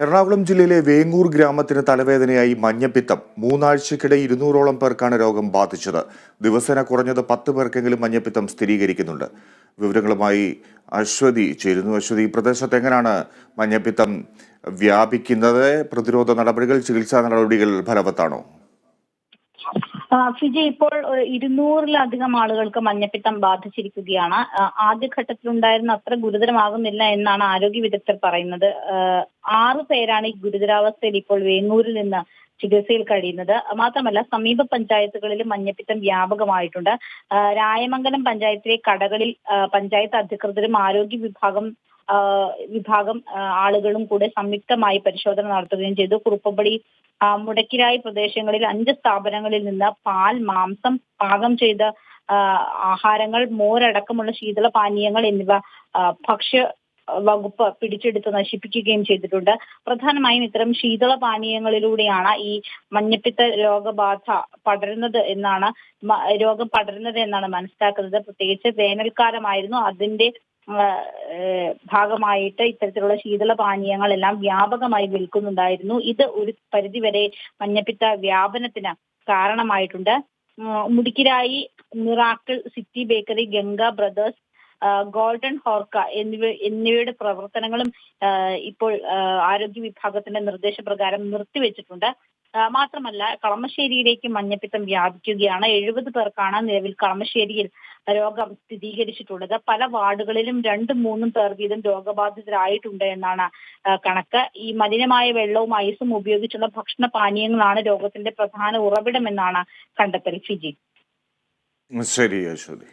എറണാകുളം ജില്ലയിലെ വേങ്ങൂർ ഗ്രാമത്തിന് തലവേദനയായി മഞ്ഞപ്പിത്തം. മൂന്നാഴ്ചക്കിടെ ഇരുന്നൂറോളം പേർക്കാണ് രോഗം ബാധിച്ചത്. ദിവസേന കുറഞ്ഞത് പത്ത് പേർക്കെങ്കിലും മഞ്ഞപ്പിത്തം സ്ഥിരീകരിക്കുന്നുണ്ട്. വിവരങ്ങളുമായി അശ്വതി ചേരുന്നു. അശ്വതി ഈ പ്രദേശത്ത് എങ്ങനെയാണ് മഞ്ഞപ്പിത്തം വ്യാപിക്കുന്നത്? പ്രതിരോധ നടപടികൾ ചികിത്സാ നടപടികൾ ഫലവത്താണോ? ഫിജി ഇപ്പോൾ ഇരുന്നൂറിലധികം ആളുകൾക്ക് മഞ്ഞപ്പിത്തം ബാധിച്ചിരിക്കുകയാണ്. ആദ്യഘട്ടത്തിലുണ്ടായിരുന്ന അത്ര ഗുരുതരമാകുന്നില്ല എന്നാണ് ആരോഗ്യ വിദഗ്ധർ പറയുന്നത്. ആറ് പേരാണ് ഈ ഗുരുതരാവസ്ഥയിൽ ഇപ്പോൾ വേങ്ങൂരിൽ നിന്ന് ചികിത്സയിൽ കഴിയുന്നത്. മാത്രമല്ല സമീപ പഞ്ചായത്തുകളിൽ മഞ്ഞപ്പിത്തം വ്യാപകമായിട്ടുണ്ട്. രായമംഗലം പഞ്ചായത്തിലെ കടകളിൽ പഞ്ചായത്ത് അധികൃതരും ആരോഗ്യ വിഭാഗം വിഭാഗം ആളുകളും കൂടെ സംയുക്തമായി പരിശോധന നടത്തുകയും ചെയ്തു. കുറുപ്പടി മുടക്കിരായി പ്രദേശങ്ങളിൽ അഞ്ച് സ്ഥാപനങ്ങളിൽ നിന്ന് പാൽ മാംസം പാകം ചെയ്ത ആഹാരങ്ങൾ മോരടക്കമുള്ള ശീതള പാനീയങ്ങൾ എന്നിവ ഭക്ഷ്യ വകുപ്പ് പിടിച്ചെടുത്ത് നശിപ്പിക്കുകയും ചെയ്തിട്ടുണ്ട്. പ്രധാനമായും ഇത്തരം ശീതള പാനീയങ്ങളിലൂടെയാണ് ഈ മഞ്ഞപ്പിത്ത രോഗബാധ പടരുന്നത് എന്നാണ് രോഗം പടരുന്നത് എന്നാണ് മനസ്സിലാക്കുന്നത്. പ്രത്യേകിച്ച് വേനൽക്കാലമായിരുന്നു അതിന്റെ ഭാഗമായിട്ട് ഇത്തരത്തിലുള്ള ശീതള പാനീയങ്ങളെല്ലാം വ്യാപകമായി വിൽക്കുന്നുണ്ടായിരുന്നു. ഇത് ഒരു പരിധിവരെ മഞ്ഞപ്പിത്ത വ്യാപനത്തിന് കാരണമായിട്ടുണ്ട്. മുടിക്കിരായി miracle city bakery Ganga brothers golden ഹോർക്ക എന്നിവ എന്നിവയുടെ പ്രവർത്തനങ്ങളും ഇപ്പോൾ ആരോഗ്യ വിഭാഗത്തിന്റെ നിർദ്ദേശപ്രകാരം നിർത്തിവെച്ചിട്ടുണ്ട്. മാത്രമല്ല കളമശ്ശേരിയിലേക്ക് മഞ്ഞപ്പിത്തം വ്യാപിക്കുകയാണ്. എഴുപത് പേർക്കാണ് നിലവിൽ കളമശ്ശേരിയിൽ രോഗം സ്ഥിരീകരിച്ചിട്ടുള്ളത്. പല വാർഡുകളിലും രണ്ടും മൂന്നും പേർ വീതം രോഗബാധിതരായിട്ടുണ്ട് എന്നാണ് കണക്ക്. ഈ മലിനമായ വെള്ളവും ഐസും ഉപയോഗിച്ചുള്ള ഭക്ഷണ പാനീയങ്ങളാണ് രോഗത്തിന്റെ പ്രധാന ഉറവിടമെന്നാണ് കണ്ടെത്തൽ ഫിജി. ശരി അശ്വതി.